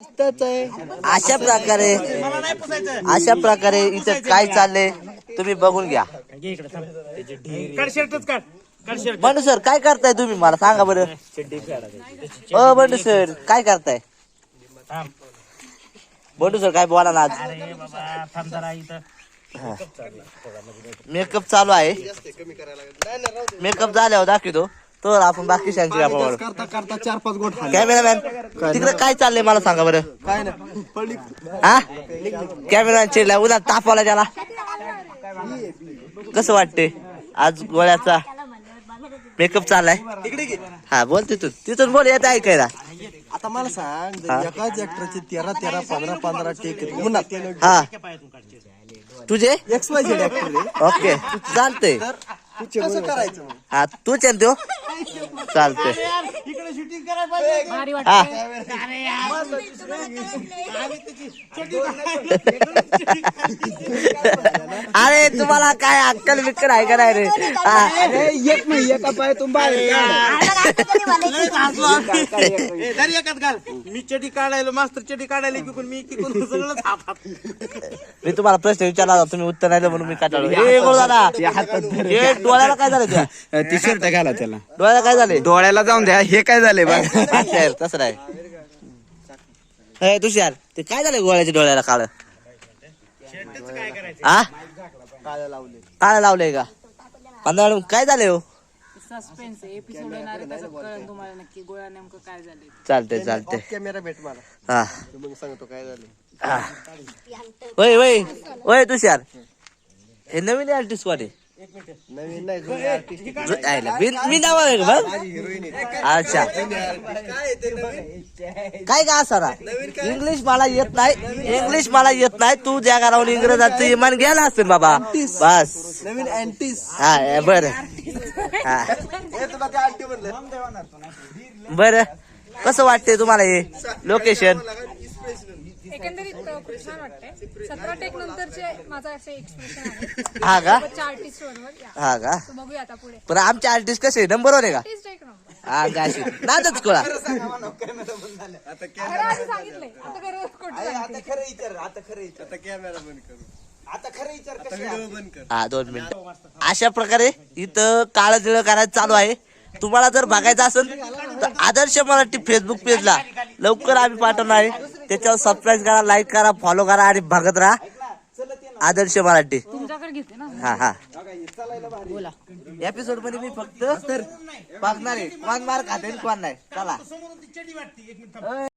अशा प्रकारे अशा प्रकारे इथं काय चाललंय तुम्ही बघून घ्या. काढ शर्टच काढ काढ शर्ट. बंडू सर काय करताय तुम्ही? मला सांगा बरं. अ बंडू सर काय करताय? बंडू सर काय बोला ना आज. अरे बाबा थांब जरा इथं. मेकअप चालू आहे. मेकअप झाल्यावर दाखवतो. तर आपण बाकी शांती आपण करता करता चार पाच गोट कॅमेरामॅन तिकडे काय चाललंय मला सांगा बरं. काय हा? कॅमेरामॅन चिडला. उद्या तापवला त्याला. कसं वाटते आज गोळ्याचा मेकअप चाललाय. हा बोल तिथून. तिथून बोल येत ऐकायला. आता मला सांग एकाच ऍक्टरचे तेरा तेरा पंधरा पंधरा टेक हा. तुझे? एक्स वाय झेड ओके चालतंय. कसं करायचं मग? हा तूच आहे त्यो चालतंय. शूटिंग करायला पाहिजे हा. अरे तुम्हाला काय अक्कल बिक्कल आहे का नाही रे? हा. अरे एक नाही एका पायातून बाहेर काढ. ए, धर एकात घाल. मी चटी काढायला मास्तर चटी काढायला की मी की कोण सगळंच हातात मी तुम्हाला प्रश्न विचारला होता तुम्ही उत्तर नाही दिलं म्हणून मी काटाळलो बोल दादा. डोळ्याला काय झालं त्या टी शर्ट घाला त्याला. डोळ्याला काय झाले? डोळ्याला जाऊन द्या. हे काय झालंय बघ? अच्छा, तसं नाही. ए, तुषार ते काय झालं गोळ्याच्या डोळ्याला काळ? हा काळ लावलंय का? पंधरा काय झालंय हो? सस्पेन्स आहे एपिसोड येणार तुम्हाला नक्की गोळ्या नेमकं काय झाले चालतंय चालतंय. कॅमेरा भेट मला. हा. मग सांगतो काय झालं. वय वय वय तुषार. हे नवीन आर्टिस्ट नवीन नाही जुनी artist. मी नाव आहे का बघ Heroine आहे. अच्छा. काय? ते नवीन? काय का असा इंग्लिश मला येत नाही. इंग्लिश मला येत नाही. तू ज्या घरावर इंग्रजाचं इमान गेला असेल बाबा. बस. नवीन अँटीस हा बर. हा. हे तुला ते आंटी म्हणलं? बर. कसं वाटतंय तुम्हाला हे? लोकेशन छान वाटतंय. सतरा टेक नंतरचे माझा असे एक्सप्रेशन आहे हा का? आर्टिस्ट बरोबर या. हा का? बघूया आता पुढे. पण आमचे आर्टिस्ट कसे नंबर वन आहे का? आर्टिस्ट एक नंबर हा गाशी नादच कोळा खरं आधी सांगितलंय. आता खरं खोटं सांगते. खरं विचार आता खरं विचार. आता कॅमेरा बंद करू. आता खरं विचार आता व्हिडिओ बंद कर. हा दोन मिनिट. अशा प्रकारे इथं काळं तिळ करायचं चालू आहे. तुम्हाला जर बघायचं असेल तर आदर्श मराठी फेसबुक पेजला लवकर आम्ही पाठवणार आहे. त्याच्यावर सबस्क्राईब करा लाईक करा फॉलो करा आणि बघत राहा. आदर्श मराठी. तुमच्याकडे घेते ना. हा हा. बोला. एपिसोडमध्ये मी फक्त बघणार आहे कोण मार खाते कोण नाही. चला.